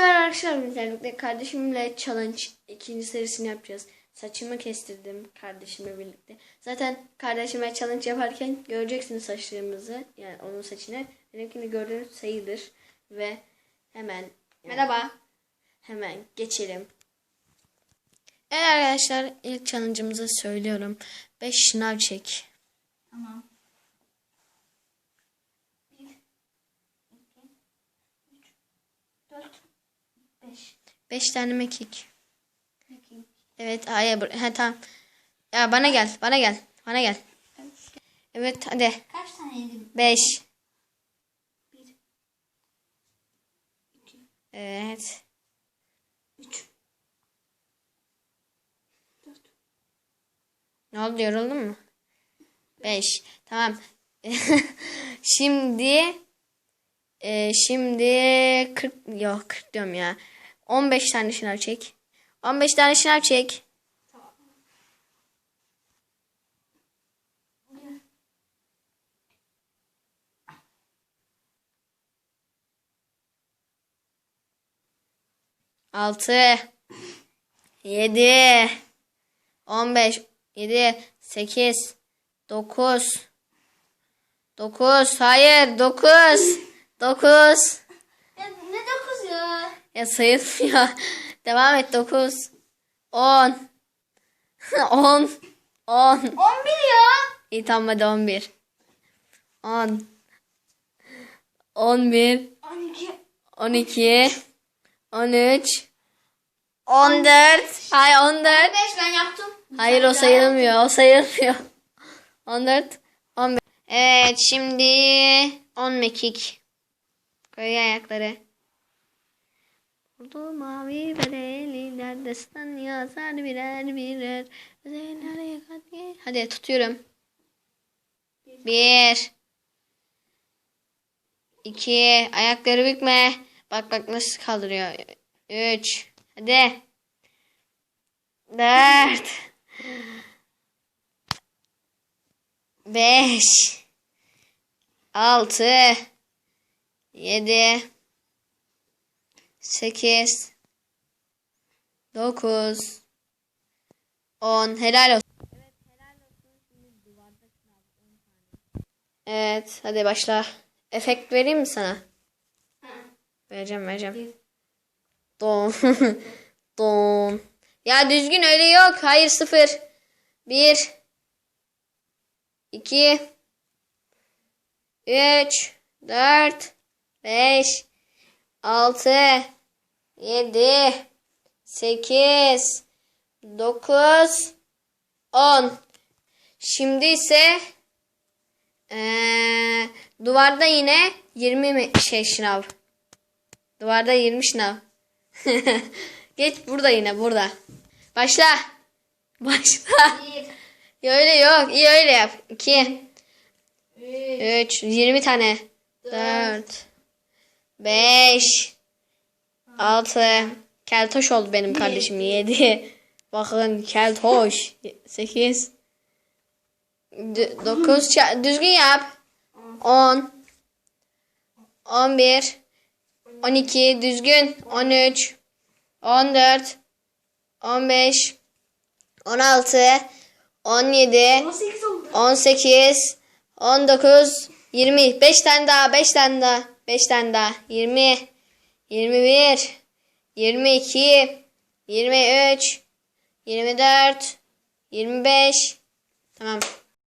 merhaba arkadaşlar. Birlikte kardeşimle challenge ikinci serisini yapacağız. Saçımı kestirdim kardeşimle birlikte. Zaten kardeşime challenge yaparken göreceksiniz saçlarımızı. Yani onun saçını. Benimkini gördüğünüz sayıdır. Ve hemen merhaba. Hemen geçelim. Evet arkadaşlar ilk challenge'ımızı söylüyorum. 5 şınav çek. Tamam. Bir, iki, üç, dört, beş. 5 tane mekik. Peki. Evet bur- Ha, tamam. Ya bana gel. Bana gel. Bana gel. Evet hadi. Kaç tane yedim? 5. Bir, iki, Evet. üç, dört. Ne oldu yoruldun mu? 5. Tamam. şimdi e, şimdi 40 yok 40 diyorum ya. 15 tane şınav çek. 15 tane şınav çek. Bir, 6 7 15 7 8 9 9 hayır 9 9 Ya ne dokuz ya? Sayılmıyor. Devam et 9 10 10 10 On bir ya. İyi tamam hadi 11 10 11 On iki. 12 13 14 Hayır 14 Beş ben yaptım. Hayır o sayılmıyor. O sayılmıyor. 14 15 Evet şimdi 10 mekik. Koy ayakları. Oldu mavi bereli neredesin yazar birer birer. Özeller yakat- Hadi tutuyorum. Bir. İki. Ayakları bükme. Bak bak nasıl kaldırıyor. Üç. Hadi. Dört. Beş. Altı. Yedi. Sekiz. Dokuz. On. Helal olsun. Evet. Hadi başla. Efekt vereyim mi sana? Vereceğim vereceğim. Don. Don. Ya düzgün öyle yok. Hayır sıfır. Bir. iki, Üç. Dört. Beş. Altı. Yedi. Sekiz. Dokuz. On. Şimdi ise eee, duvarda yine 20 mi- şey şınav. Duvarda 20 şınav. Geç burada yine burada. Başla. Başla. Ya öyle yok. İyi öyle yap. 2 üç, 3 20 tane. 4 5 6 Keltoş oldu benim kardeşim. 7 Bakın keltoş. 8 9 düzgün yap. 10 11 12 düzgün. 13 14 15 16 17 on sekiz oldu. 18 19 20 5 tane daha 5 tane daha 5 tane daha. 20 21 22 23 24 25 Tamam.